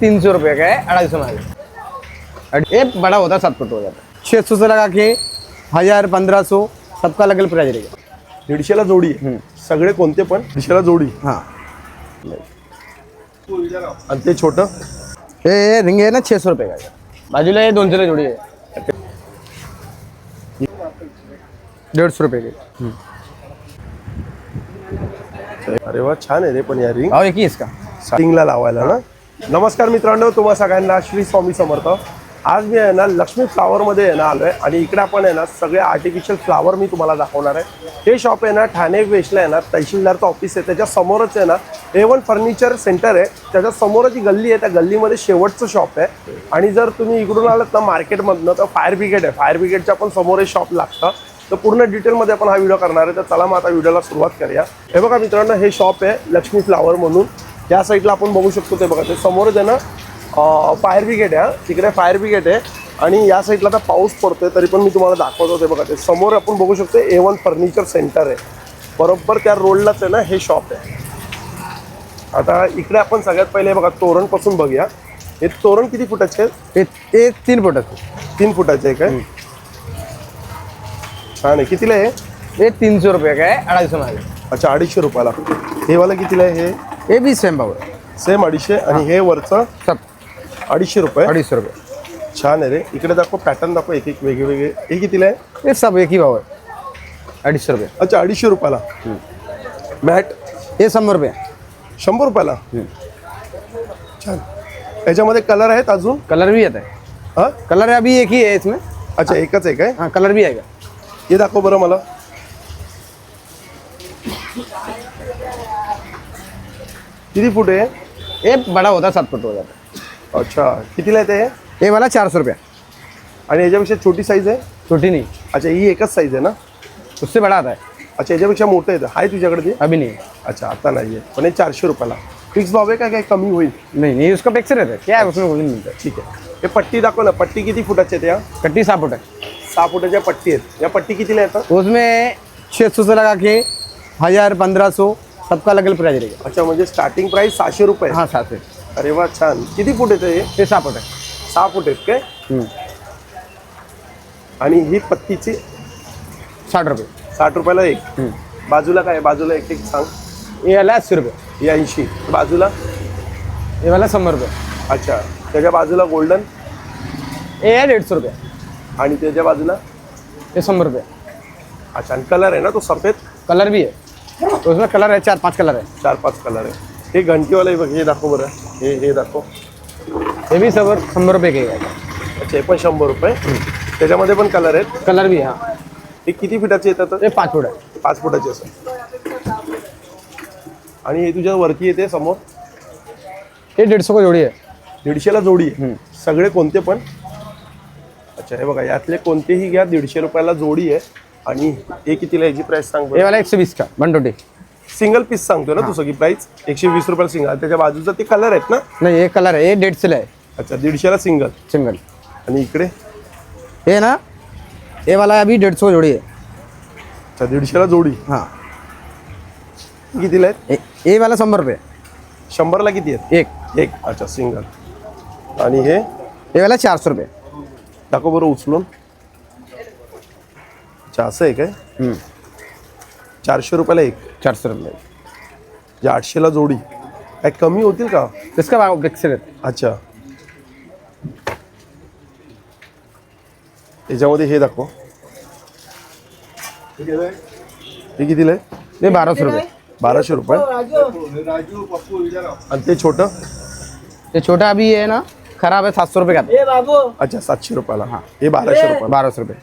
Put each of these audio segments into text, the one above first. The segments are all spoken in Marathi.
तीन सौ रुपये का है अढ़ाई सौ में ये बड़ा होता है सात फुट हो जाता है छः सौ से लगा के हजार पंद्रह सौ सबका अलग अलग प्राइस रहेगा दीडशेला जोडी. सगळे कोणते पण? दीडशेला जोडी. हाँ. आणि ते छोटं? ये ये रिंग है ना छः सौ रुपये का है बाजूला ये दोनशे जोड़ी है डेढ़ सौ रुपये की अरे वा छान आहे रे पण या रिंग. भाव एक ही है इसका स्टार्टिंगला लावायला ना? नमस्कार मित्रांनो तुम्हा सगळ्यांना श्री स्वामी समर्थ. आज मी आहे ना लक्ष्मी फ्लावरमध्ये आहे ना आलो आहे आणि इकडे आपण आहे ना सगळे आर्टिफिशियल फ्लावर मी तुम्हाला दाखवणार आहे. हे शॉप आहे ना ठाणे वेस्टला आहे ना तहसीलदारचं ऑफिस आहे. त्याच्या समोरच आहे ना ए वन फर्निचर सेंटर आहे. त्याच्या समोरच जी गल्ली आहे त्या गल्लीमध्ये शेवटचं शॉप आहे. आणि जर तुम्ही इकडून आलात ना मार्केटमधनं तर फायर ब्रिगेड आहे. फायर ब्रिगेडच्या पण समोर हे शॉप लागतं. तर पूर्ण डिटेलमध्ये आपण हा व्हिडिओ करणार आहे. तर चला मग आता व्हिडिओला सुरुवात करूया. हे बघा मित्रांनो हे शॉप आहे लक्ष्मी फ्लावर म्हणून. त्या साईडला आपण बघू शकतो ते बघा. ते समोरच आहे ना फायर ब्रिगेड आहे हा. तिकडे फायर ब्रिगेड आहे. आणि या साईडला आता पाऊस पडतोय तरी पण मी तुम्हाला दाखवतो ते बघा. ते समोर आपण बघू शकतो ए वन फर्निचर सेंटर आहे. बरोबर त्या रोडलाच आहे ना हे शॉप आहे. आता इकडे आपण सगळ्यात पहिले बघा तोरणपासून बघूया. हे तोरण किती फुटाचे आहे ये ये तीन फुट है तीन फुटाचे आहे काय? छान आहे. कितीला आहे? ये तीन सौ रुपये का है अढ़ाई सौ में अच्छा अडीचशे रुपयाला. हे वाला कितीला आहे हे? ये भी सेम भाव है सेम अडीचशे आणि हे. वरचं? सब अडीचशे रुपये? सौ रुपये. छान आहे रे. इकडे दाखव पॅटर्न दाखव एक एक वेगळे वेगळे हे कितीला आहे? ये सब एक ही भाव है अढ़ाई सौ रुपये. अच्छा अडीचशे रुपयाला. मॅट ये शंभर रुपये. शंभर रुपयाला? छान. याच्यामध्ये कलर आहेत अजून? कलर भी आता है हा? कलर अभी एक ही है इसमें. अच्छा एकच आहे? काय हाँ कलर भी आएगा हे दाखव बरं मला. किती फूट आहे ये बड़ा होता है सात फुट हो जाता है अच्छा कितीला आहे ते ये वाला चार सौ रुपया. आणि याच्यापेक्षा छोटी साईज आहे? छोटी नहीं. अच्छा ही एकच साईज आहे ना? उससे बड़ा आता है अच्छा याच्यापेक्षा मोठं आहे आहे तुझ्याकडे ते? अभी नहीं. है अच्छा आता नाही आहे. पण हे चारशे रुपयाला. फिक्स भाव आहे का? काय कमी होईल? नहीं नहीं उसका फिक्स रहता है क्या है उसमें कुछ नहीं मिलता है ठीक आहे. हे पट्टी दाखव ना. पट्टी किती फुटाची आहे त्या? कट्टी सात फुट है सहा फुटाच्या पट्टी आहेत. या पट्टी कितीला येतात? उसमें छः सौ से लगा के हज़ार पंद्रह सौ सबका अलग अलग प्राइस रहेगा। अच्छा म्हणजे स्टार्टिंग प्राइस सहाशे रुपये. हाँ सात अरे वा छान. किती फूट येतं हे? ये सात फुट है सहा फूट आहेत काय? हम्म, आणि ही पत्तीची? साठ रुपये. साठ रुपयाला एक. हम्म. बाजूला काय? आहे? बाजूला एक एक सांग. ये वाला अस्सी रुपये. ही ऐंशी. बाजूला? ये वाला शंबर रुपये. अच्छा. त्याच्या बाजूला गोल्डन ये है डेढ़ सौ रुपये. आणि त्याच्या बाजूला? ये शंबर रुपये. अच्छा आणि कलर आहे ना तो सफेद? कलर भी है तो उसमें कलर है चार पांच कलर है। चार पाच कलर आहे हे घंटीवाला आहे बघ हे दाखव बरं। हे हे दाखव। ये भी सब शंबर रुपये के ही अच्छा हे पण शंभर रुपये. त्याच्यामध्ये पण कलर आहेत? कलर भी है. हाँ हे किती फिटाचे येतात? ये पाँच फुट है पाच फुटाचे असं. आणि हे तुझ्या वरती येते समोर? ये डेढ़ सौ का जोड़ी है दीडशेला जोडी आहे? सगळे कोणते पण? अच्छा हे बघा यातले कोणतेही घ्या दीडशे रुपयाला जोडी आहे. आणि हे कितीला याची प्राइस सांग ये वाला एक सौ बीस का वन ट्वेंटी सिंगल पीस सांगतो ना तू सगळी प्राइस एकशे वीस रुपयाला सिंगल त्याच्या बाजूचा ते कलर आहेत ना? नहीं ये कलर है ये डेढ़ से है अच्छा दीडशेला सिंगल सिंगल आणि इकडे? ये ना ये वाला अभी डेढ़ सौ का जोड़ी है अच्छा दीडशेला जोडी. हाँ. कितीला आहेत? ये- ये वाला शंबर रुपये. शंभरला किती आहेत? एक. एक. अच्छा सिंगल आणि हे? ये वाला चार सौ रुपये. दाखव बरं उचलून. अच्छा असं आहे? काय हम्म, चारशे रुपयाला एक. चार सौ रुपये जे आठशेला जोडी. काय कमी होतील का? इसका भाव है अच्छा. याच्यामध्ये हे दाखव. हे कितीला आहे? ये बारह सौ रुपये. बाराशे रुपये. आणि ते छोटं? ये छोटा अभी है ना खराब है सात सौ रुपये का अच्छा सातशे रुपयाला. हाँ. हे बाराशे रुपयाला. बारह सौ रुपये.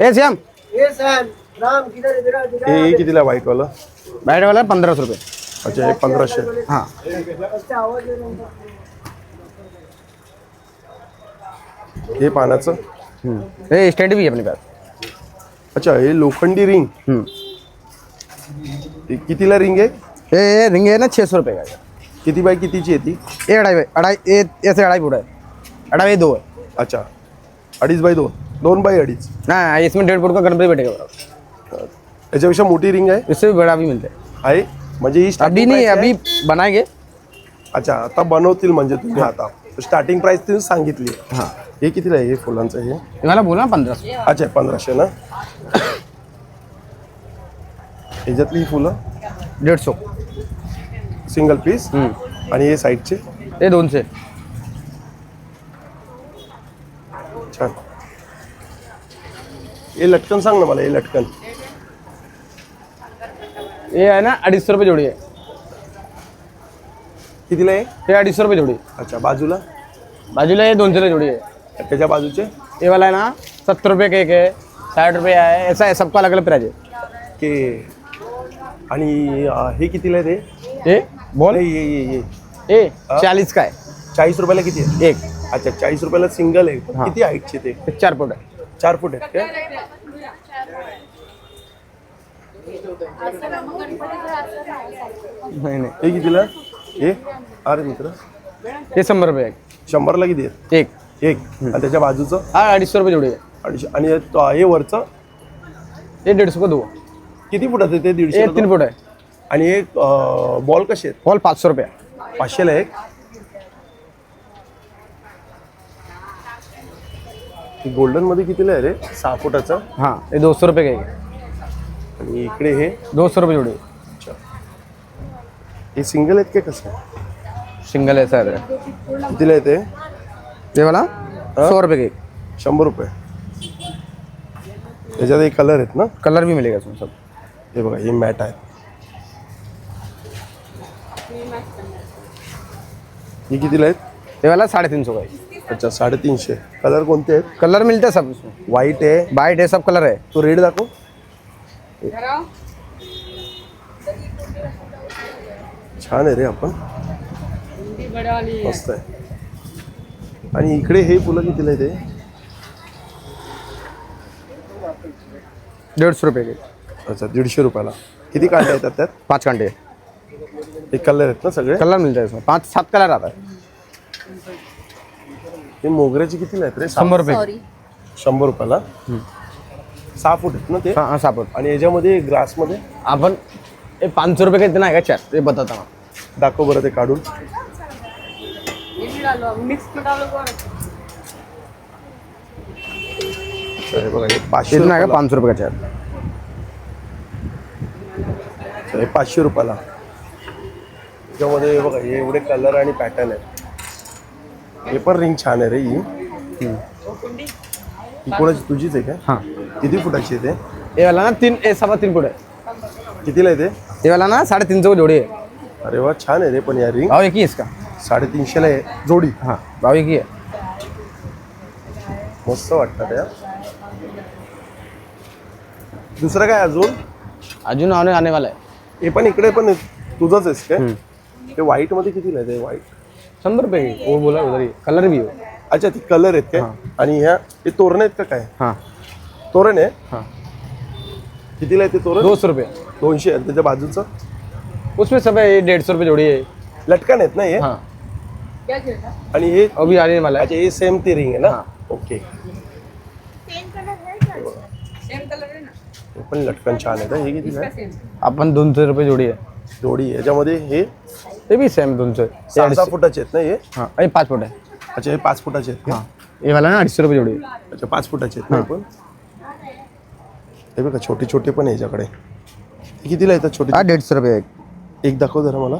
ए श्याम. ये सन राम किधर इधर इधर हे हे कितीला आहे व्हाईटवालं बैठ वाला पंद्रह सौ रुपये. अच्छा हे पंधराशे. हाँ. हूं। हे पानाचं? हम्म, ये स्टैंड भी है अपने पास. अच्छा हे लोखंडी रिंग. हम्म, हे कितीला रिंग आहे? ये ये रिंग है ना छः सौ रुपये का है। किती बाय कितीची आहे ती? ये अढ़ाई अढ़ाई ये ऐसे अढ़ाई फुट है अढ़ाई बाई दो है अच्छा. अडीच बाय दोन. दोन बाय अडीच. हाँ इसमें डेढ़ फुट का गणपति बैठेगा बराबर. याच्यापेक्षा मोठी रिंग आहे? इससे भी बड़ा भी मिलता है। आहे? म्हणजे ही अभी नहीं है price अभी बनाएंगे। अच्छा आता बनवतील म्हणजे तुम्ही आता. स्टार्टिंग प्राइस तुम्ही सांगितली हाँ। हे कितीला आहे? हे फुलांचं हे? ये वाला बोला पंद्रह सौ अच्छा पंधराशे ना? ह्याच्यातली ही फुलं? डेढ़ सौ सिंगल पीस हम्म। आणि हे साईडचे? ये दोन से छान. हे लटकन सांग ना मला हे लटकन. ये है ना अढ़ी सौ रुपये जोड़ी है कितीला आहे? अढ़ी सौ रुपये जोड़ी. अच्छा बाजूला? बाजूला ये दोन सौ जोड़ी है त्याच्या बाजूचे? ये वाला है ना सत्तर रुपये का एक है साठ रुपये है ऐसा है सबका अलग अलग प्राइस है के आणि अं, हे कितीला आहे ते? ये बोल. नाही, ये ये ये ये चालीस का है चाळीस रुपयाला किती आहे? एक. अच्छा चाळीस रुपयाला सिंगल आहे. पण हा. किती हाईटचे ते? चार फुट है चार फूट आहेत नहीं नहीं. हे कितीला? हे? अरे मित्र. ये शंबर रुपये एक. शंभरला किती आहेत? एक. एक. आणि त्याच्या बाजूचं? हाँ सौ रुपये है अडीचशे. आणि हे तो- हे वरचं? ये डेढ़ सौ का दो किती फुटाचं आहे ते दीडशे तीन फुट है आणि हे बॉल कसे आहेत? ऑल पाँच सौ रुपये. पाचशेला एक. गोल्डनमध्ये कितीला आहे रे? सहा फुटाचं? हाँ. ये दो सौ रुपये का एक है आणि इकडे हे? दो सौ रुपये जोड़ी. अच्छा. हे सिंगल आहेत का कसं? सिंगल है सर कितीला आहे ते? ये वाला सौ रुपये का एक शंभर रुपये. त्याच्यात हे कलर आहेत ना? कलर भी मिलेगा इसमें सब हे बघा हे मॅट आहे हे कितीला आहेत? ये वाला साढ़े तीन सौ का है अच्छा साडेतीनशे. कलर कोणते आहेत? कलर मिलता सब. इसमें व्हाईट आहे. वाइट है सब कलर है तो रेड दाखव. छान आहे रे आपण. मस्त आहे. आणि इकडे हे फुलं कितीला आहे ते? डेढ़ सौ रुपये के अच्छा दीडशे रुपयाला. किती कांडे येतात त्यात? पाँच घंटे हे कलर आहेत ना सगळे? कलर मिलता है इसमें पाँच सात कलर आता है हे मोगऱ्याचे कितीला आहेत रे? शंबर रुपये. शंभर रुपयाला? सहा फूट आहेत ना ते? हाँ हाँ सापुर आणि याच्यामध्ये ग्रासमध्ये? अपन ये पाँच सौ रुपये का इतना आएगा चार ये बताता हूँ दाखव बरं ते काढून. हे बघा हे पाचशे इतना आएगा रुपयाला. पाँच सौ रुपये का चार हे पाचशे रुपयाला. त्याच्यामध्ये हे बघा हे एवढे कलर आणि पॅटर्न आहेत. पण रिंग छान आहे रे ही. ही कोणाची? तुझीच आहे काय हाँ. किती फुटाची आहे ये वाला ना तीन ये सवा तीन फुट है ते कितीला आहे ते? ये वाला ना साढ़े तीन सौ की जोड़ी है अरे वा छान आहे रे पण या रिंग. भाव एक है इसका. साडेतीनशेला आहे जोडी. हाँ भाव एक ही है मस्त वाटतात या दुसरं काय अजून? अजून आने आने वाला है हे पण इकडे पण तुझंच आहेस काय? ते व्हाईटमध्ये कितीला आहे ते? व्हाईट शंबर रुपये की वो बोला उधर ही कलर भी हो. अच्छा ते कलर आहेत काय? आणि ह्या हे तोरण आहेत का काय? हाँ. तोरण आहे? हाँ. कितीला आहे ते तोरण? दो सौ रुपये. दोनशे. आहे त्याच्या बाजूचं? उसमें सब है ये डेढ़ सौ रुपये जोड़ी है. लटकन आहेत ना हे? हाँ. आणि हे अभी आने वाला है अच्छा हे सेम ते रिंग आहे ना? हा. ओके हे पण लटकन छान आहे हे किती आहे? अपन दोन सौ रुपये जोड़ी है. जोडी याच्यामध्ये हे ये भी सेम दोन सौ सहा सहा फुटाचे आहेत ना हे? हाँ ये पाँच फुट है अच्छा हे पाच फुटाचे आहेत का? हाँ. ये वाला ना सौ रुपये जोड़ी है अच्छा पाच फुटाचे आहेत ना हे पण? हे बघा छोटे छोटे पण आहे याच्याकडे. हे कितीला येतात छोटे हाँ सौ रुपये एक. एक दाखव जरा मला.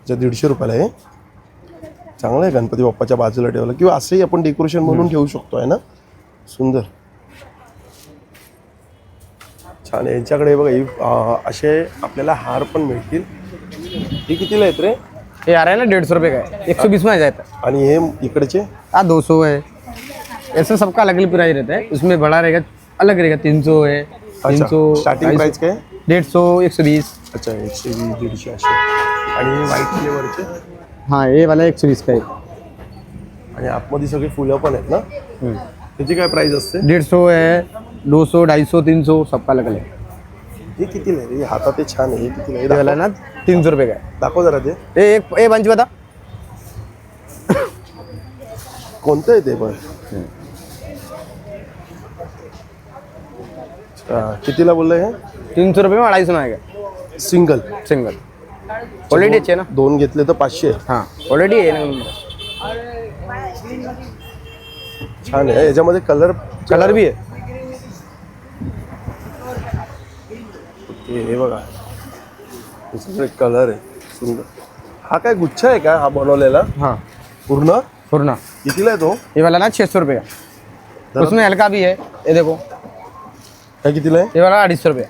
अच्छा दीडशे रुपयाला आहे. चांगलं आहे गणपती बाप्पाच्या बाजूला ठेवलं किंवा असंही आपण डेकोरेशन म्हणून ठेवू शकतो आहे ना? सुंदर. छान आहे यांच्याकडे बघा ही, असे आपल्याला हार पण मिळतील. हे कितीला आहेत रे? ये आ रहा है ना डेढ़ सौ रुपये का है एक सौ बीस में आ जाता है आणि हे इकडचे? हाँ दो सौ है ऐसे सबका अलग अलग प्राइस रहता है. उसमें बड़ा रहेगा अलग रहेगा तीन सौ है तीन सौ स्टार्टिंग प्राइस काय? डेढ़ सौ एक सौ बीस अच्छा एकशे वीस दीडशे असे. आणि हे व्हाईट फ्लेवरचे हाँ ये वाला एक सौ बीस का है आणि आतमध्ये सगळी फुलं पण आहेत ना? त्याची काय प्राइस असते? डेढ़ सौ है दो सौ ढाई सौ तीन सौ सबका अलग अलग. है कितीला आहे रे? हातात ते छान आहे हे कितीला आहे? ना तीन सौ रुपये का है दाखव जरा ते. ये एक बंच बता. कोणतं आहे ते पण? कितीला बोललं हे? तीन सौ रुपये में अढ़ाई सौ में आएगा सिंगल. सिंगल. क्वालिटी अच्छी है ना? दोन घेतले तर पाचशे. हाँ क्वालिटी है ना. छान आहे याच्यामध्ये कलर कलर भी है. हे हे बघा. हे सगळे कलर आहे. सुंदर. हा काय गुच्छ आहे का हा बनवलेला? हाँ. पूर्ण? फुरना कितीला आहे तो? ये वाला ना छः सौ रुपये. का उसमें हल्का भी है. ये देखो. काय कितीला ये वाला अढ़ी सौ रुपये.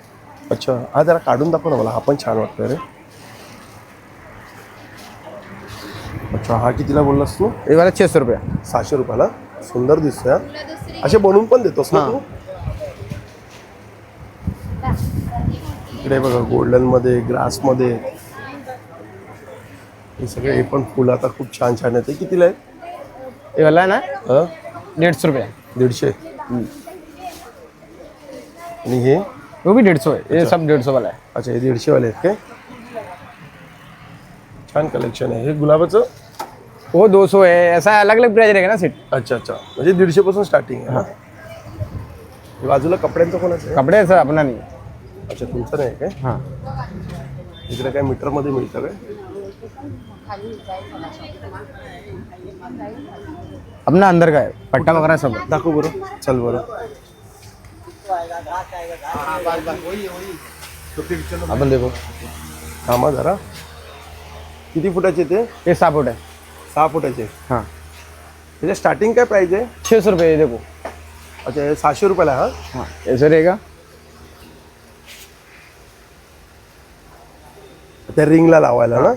अच्छा. हा जरा काढून दाखव ना मला. हा पण छान वाटतोय रे. अच्छा हा कितीला बोललास तू? ये वाला छः सौ रुपये. सहाशे रुपयाला. सुंदर दिसतोय हा. असे बनवून पण देतोस ना तू? इकडे बघा गोल्डनमध्ये ग्रासमध्ये हे सगळे हे पण फुलं आता खूप छान छान आहेत. हे कितीला आहेत? ये वाला है ना? हं? डेढ़ सौ रुपये. दीडशे? आणि हे? वो भी डेढ़ सौ है ये सब डेढ़ सौ वाला है अच्छा हे दीडशे वाले आहेत काय? छान कलेक्शन आहे. हे गुलाबाचं? वो दो सौ है ऐसा अलग अलग प्राइस रहेगा ना सीट अच्छा अच्छा. म्हणजे दीडशे पासून स्टार्टिंग आहे ना हे. बाजूला कपड्यांचं कोणाचं आहे? कपड़े ऐसा अपना नहीं. है अच्छा तुमचं नाही काय? हाँ. इकडे काय मीटरमध्ये मिळतं काय? अपना अंदर का है? पट्टा वगैरह सब। दाखव बरं. चल बरं. अपन देखो. थांबा जरा. किती फुटाचे ते? ये सहा फुट है सहा फुटाचे. हाँ. त्याचे स्टार्टिंग काय प्राइस आहे? छः सौ रुपये ये देखो. अच्छा हे सहाशे रुपयाला हा? हाँ. ऐसे रहेगा त्या रिंगला लावायला ना?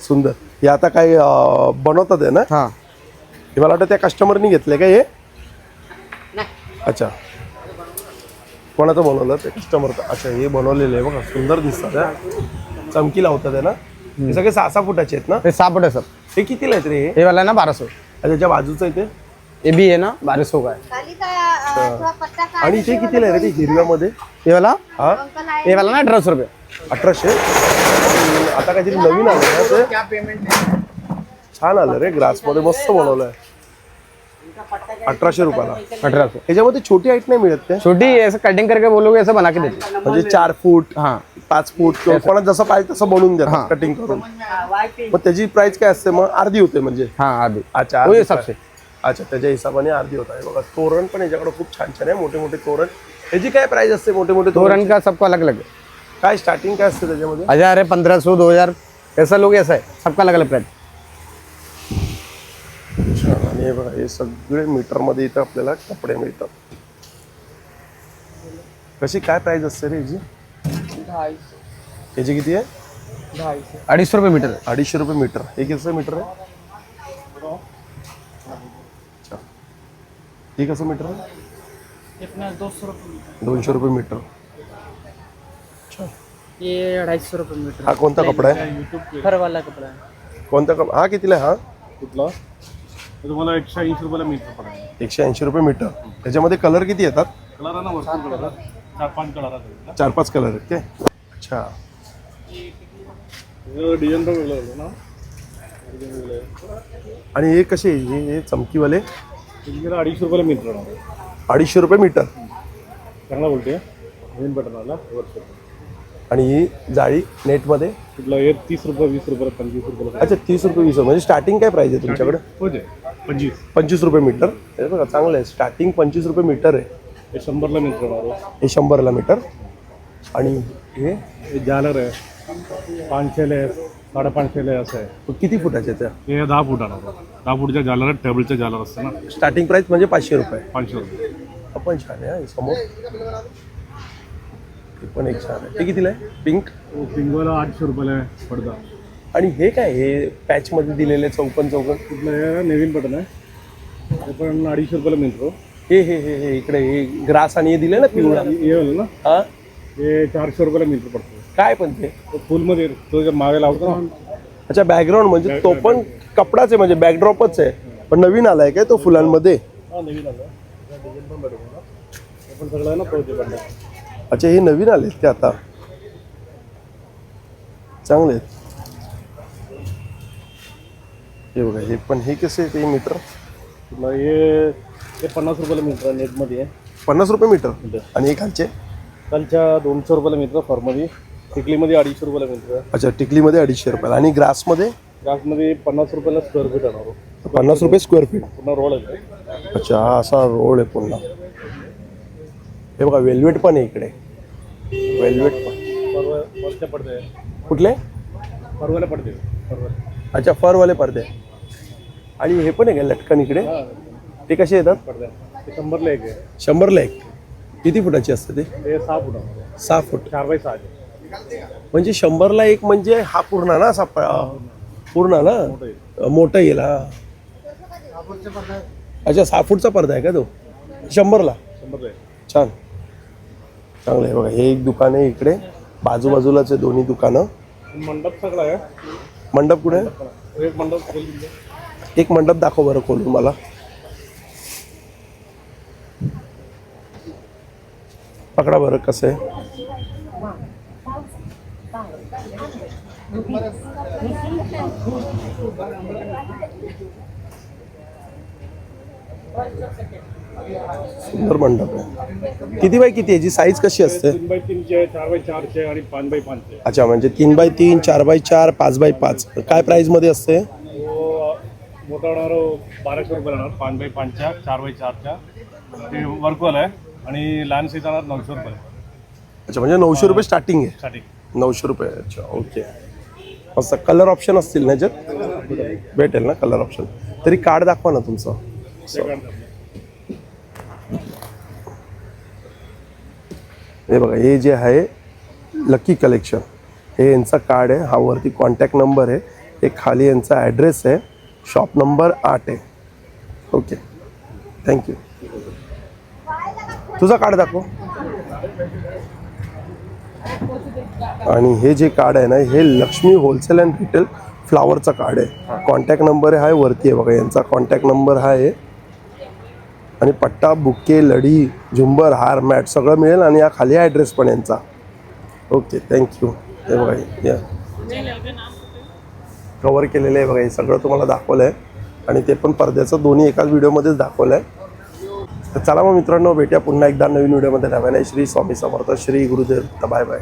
सुंदर. हे आता काय अं, बनवतात आहे ना? हाँ. हे मला वाटतं त्या कस्टमरनी घेतले का हे? अच्छा. कोणाचं बनवलं? ते कस्टमरचं अच्छा हे बनवलेलं आहे बघा. सुंदर दिसतात हा. चमकी लावतात आहे ना? हे सगळे सहा सहा फुटाचे आहेत ना? ये सहा फुट है सब हे कितीला आहेत रे हे? वाला है ना आणि त्याच्या बाजूचं आहे ते? ये भी है ना बारह सौ का है खाली का अ, थोडा पत्ता का आणि ते कितीला आहे रे ते हिरव्यामध्ये? ये वाला? हा? आहे. ये वाला ना अठारह सौ रुपये. अठराशे? आता काहीतरी नवीन आलं ना ते? छान आलं रे ग्रासमध्ये मस्त बनवलं आहे अठराशे रुपयाला. अठारह सौ याच्यामध्ये छोटी हाईट नाही मिळत ते? छोटी ऐसे कटिंग करके बोलोगे ऐसा बना के देते. हैं। म्हणजे चार फूट हाँ. पाच फूट किंवा कोणा जसं पाहिजे तसं बनवून हा. देतात कटिंग करून मग त्याची प्राइस काय असते? मग अर्धी होते म्हणजे? हाँ आधी अच्छा अर्धी सबसे price. अच्छा त्याच्या हिशोबाने अर्धी होत आहे. बघा तोरण पण याच्याकडे खूप छान छान आहे. मोठे मोठे तोरण. याची काय प्राइस असते? मोठे मोठे तोरण? तोरण का सबका अलग अलग? है काय स्टार्टिंग काय असते त्याच्यामध्ये? हज़ार है पंद्रह सौ दो हज़ार. ऐसा लोग ऐसा है? सबका अलग अलग प्राइस छान आणि हे बघा हे सगळे मीटरमध्ये इथं आपल्याला कपडे मिळतात. कशी काय प्राइस असते रे याची? याची किती आहे? सौ रुपये मीटर अडीचशे रुपये मीटर हे किती मीटर आहे? अच्छा. हे कसं मीटर आहे? दोनशे रुपये मीटर अच्छा ये अढ़ाई सौ रुपये मीटर. हा कोणता कपडा आहे? फर वाला कपड़ा है कोणता कप हा कितीला आहे हा? कुठला? तर तुम्हाला एकशे ऐंशी रुपयाला मीटर पडेल. एकशे ऐंशी रुपये मीटर. त्याच्यामध्ये कलर किती येतात? कलर आहे ना भरपूर कलर आहे. चार पाच कलर आहेत चार पाच कलर आहेत काय? अच्छा. डिझाईन पण वेगळं होतं ना. डिझाईन वेगळं आहे. आणि हे कसे हे हे चमकीवाले? अडीचशे रुपयाला मीटर होणार अडीचशे रुपये मीटर. चांगला बोलते नवीन बटन आला वर्ष आणि ही जाळी नेटमध्ये? कुठला तीस रुपये वीस रुपये पंचवीस रुपये अच्छा तीस रुपये वीस रुपये. म्हणजे स्टार्टिंग काय प्राइस आहे तुमच्याकडे? पंचवीस. पंचवीस रुपये मीटर. हे बघा चांगलं आहे. स्टार्टिंग पंचवीस रुपये मीटर आहे. हे शंभरला मीटर हे शंभरला मीटर. आणि हे? हे जालर आहे. पाचशेला आहे. साडेपाचशेला आहे असं आहे. किती फुटाचे त्या हे दहा फूट आणणार दहा फूटच्या जालर आहेत. टेबलच्या जालर असतं ना. स्टार्टिंग प्राइस म्हणजे पाचशे रुपये. पाचशे रुपये. आपण छान आहे समोर. हे पण एक छान आहे. ते कितीला आहे? पिंक? पिंगोला आठशे रुपयाला आहे पडदा. आणि हे काय हे पॅचमध्ये दिलेले चौकन चौकन कुठलं हे नवीन बटन आहे. हे पण अडीचशे रुपयाला मिळतो. हे हे हे हे इकडे हे ग्रास आणि हे दिले ना पिवळा? हे ना? हा? हे चारशे रुपयाला मीटर पडतो. काय पण ते? तो फुलमध्ये तो जे मागे लावतो ना? अच्छा बॅकग्राऊंड म्हणजे तो पण कपडाच आहे म्हणजे बॅकड्रॉपच आहे. पण नवीन आलाय काय तो फुलांमध्ये? हा नवीन आलं डिझाईन पण भेटतो ना हे पण सगळं ना पोहोचे अच्छा हे नवीन आलेत ते आता? चांगले हे बघा हे पण हे कसे ते मीटर? हे हे पन्नास रुपयाला मीटर नेटमध्ये आहे. पन्नास रुपये मीटर? आणि हे खालचे? कालच्या दोनशे रुपयाला मीटर फॉर्ममध्ये. टिकलीमध्ये अडीचशे रुपयाला मिळतं अच्छा टिकलीमध्ये अडीचशे रुपयाला. आणि ग्रासमध्ये? ग्रासमध्ये पन्नास रुपयाला स्क्वेअर फीट येणार पन्नास रुपये स्क्वेअर फीट पूर्ण रोड आहे. अच्छा हा असा रोड आहे पुन्हा हे बघा वेल्वेट पण आहे इकडे. वेल्वेट पण. पडते कुठले? परवाला पडते परवा अच्छा फरवाले पडदे. आणि हे पण आहे का लटकन इकडे? ते कसे येतात? पडते ते शंभरला एक शंभरला एक किती फुटाची असते ते? सहा फुटामध्ये सहा फूट. चार बाय सहाचे म्हणजे शंभरला एक म्हणजे हा पूर्ण ना असा पूर्ण ना? मोठा येईल हा. अच्छा सहा फूटचा पडदा आहे का तो? शंभरला. छान. चांगलं आहे. बघा हे एक दुकान आहे इकडे. बाजूबाजूलाच आहे दोन्ही दुकानं. मंडप सगळा आहे. मंडप कुठे? आहे? एक मंडप. एक मंडप दाखव बरं खोलून मला. पकडा बरं कसं आहे. सुंदर मंडप आहे. किती बाय किती याची साईज कशी असते? तीन बाय तीनचे आहे चार बाय चारचे आहे आणि पाच बाय पाचचे आहे. अच्छा म्हणजे तीन बाय तीन चार बाय चार पाच बाय पाच. काय प्राईजमध्ये असते? तो मोठा होणार बाराशे रुपये राहणार पाच बाय पाचच्या चार बाय चारच्या. ते वर्कवाला आहे आणि लहान साईज राहणार नऊशे रुपये अच्छा म्हणजे नऊशे रुपये स्टार्टिंग आहे. स्टार्टिंग नऊशे रुपये अच्छा ओके मस्त. कलर ऑप्शन असतील ना याच्यात? भेटेल ना कलर ऑप्शन तरी कार्ड दाखवा ना तुमचं. हे बघा हे जे आहे लकी कलेक्शन हे यांचा कार्ड आहे हा वरती कॉन्टॅक्ट नंबर आहे. हे खाली यांचा ॲड्रेस आहे. शॉप नंबर आठ आहे. ओके थँक्यू तुझा कार्ड दाखव. आणि हे जे कार्ड आहे ना हे लक्ष्मी होलसेल अँड रिटेल फ्लावरचा कार्ड आहे. कॉन्टॅक्ट नंबर आहे वरती आहे बघा यांचा कॉन्टॅक्ट नंबर हा आहे. आणि पट्टा बुके लढी झुंबर हार मॅट सगळं मिळेल आणि या खाली ॲड्रेस पण यांचा. ओके थँक्यू हे बघा या कवर केलेलं आहे बघा हे सगळं तुम्हाला दाखवलं आहे आणि ते पण पडद्याचं दोन्ही एकाच व्हिडिओमध्येच दाखवलं आहे तर चला मग मित्रांनो भेटूया पुन्हा एकदा नवीन व्हिडिओमध्ये नव्याने श्री स्वामी समर्थ श्री गुरुदेव. Bye bye